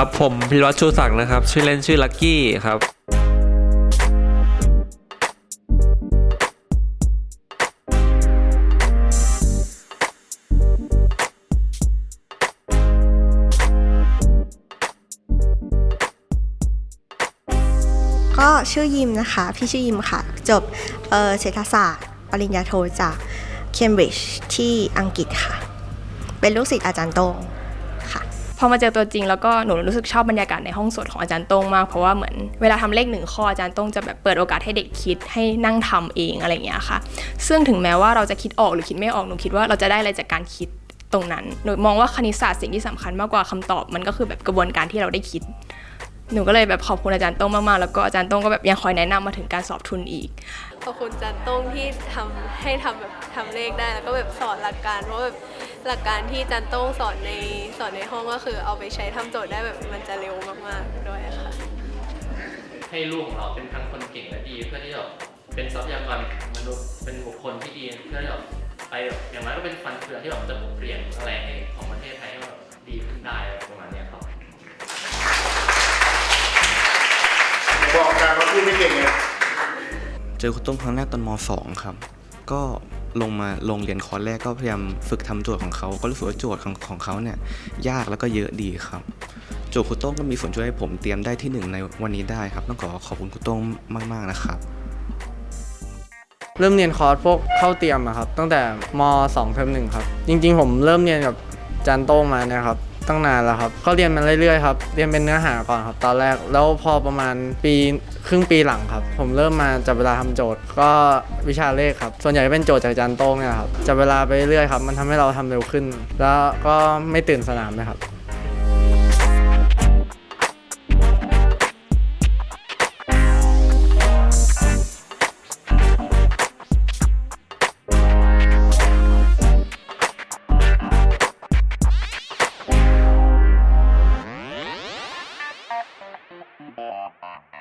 ครับผมพิรวัตชูศักดิ์นะครับ ชื่อเล่นชื่อลักกี้ครับก็ชื่อยิมนะคะ พี่ชื่อยิมค่ะ จบเออเศรษฐศาสตร์ ปริญญาโทจากเคมบริดจ์ที่อังกฤษค่ะ เป็นลูกศิษย์อาจารย์โต้ง พอมาเจอตัวจริงแล้วก็หนูรู้สึกชอบบรรยากาศในห้องสวดของอาจารย์ต้งมากเพราะว่าเหมือนเวลาทำเลขหนึ่งข้ออาจารย์ต้งจะแบบเปิดโอกาสให้เด็กคิดให้นั่งทำเองอะไรอย่างเงี้ยค่ะ ซึ่งถึงแม้ว่าเราจะคิดออกหรือคิดไม่ออกหนูคิดว่าเราจะได้อะไรจากการคิดตรงนั้นหนูมองว่าคณิตศาสตร์สิ่งที่สำคัญมากกว่าคำตอบมันก็คือแบบกระบวนการที่เราได้คิด หนูก็เลยแบบขอบคุณอาจารย์โต้งมากๆ แล้วก็อาจารย์โต้งก็แบบยังคอยแนะนำมาถึงการสอบทุนอีก ขอบคุณจันต้งที่ทำให้ทำแบบทำเลขได้แล้วก็แบบสอนหลักการเพราะแบบหลักการที่จันต้งสอนในสอนในห้องก็คือเอาไปใช้ทำโจทย์ได้แบบมันจะเร็วมากๆด้วยค่ะ ให้ลูกของเราเป็นทั้งคนเก่งและดีเพื่อที่จะเป็นทรัพยากรมนุษย์เป็นบุคคลที่ดีเพื่อที่จะไปแบบอย่างน้อยก็เป็นฟันเฟืองที่แบบจะเปลี่ยนอะไรให้ของประเทศไทยให้ เจอคุณต้มครั้งแรกตอนม .2 ครับ ก็ลงมาลงเรียนคอร์สแรกก็พยายามฝึกทำโจทย์ของเขา ก็รู้สึกว่าโจทย์ของของเขาเนี่ยยากแล้วก็เยอะดีครับ โจทย์คุณต้งก็มีส่วนช่วยให้ผมเตรียมได้ที่หนึ่งในวันนี้ได้ครับ ต้องขอขอบคุณคุณต้งมาก ๆ นะครับ เริ่มเรียนคอร์สพวกเข้าเตรียมอะครับ ตั้งแต่ม 2 เทอมหนึ่งครับ จริง ๆ ผมเริ่มเรียนกับจารย์โต้งมาเนี่ยครับ ตั้งนานแล้วครับ ก็เรียนมาเรื่อยๆครับ เรียนเป็นเนื้อหาก่อนครับ ตอนแรก แล้วพอประมาณปีครึ่งปีหลังครับ ผมเริ่มมาจับเวลาทำโจทย์ ก็วิชาเลขครับ ส่วนใหญ่เป็นโจทย์จากอาจารย์โต้งเนี่ยครับ จับเวลาไปเรื่อยๆครับ มันทำให้เราทำเร็วขึ้น แล้วก็ไม่ตื่นสนามนะครับ Bye.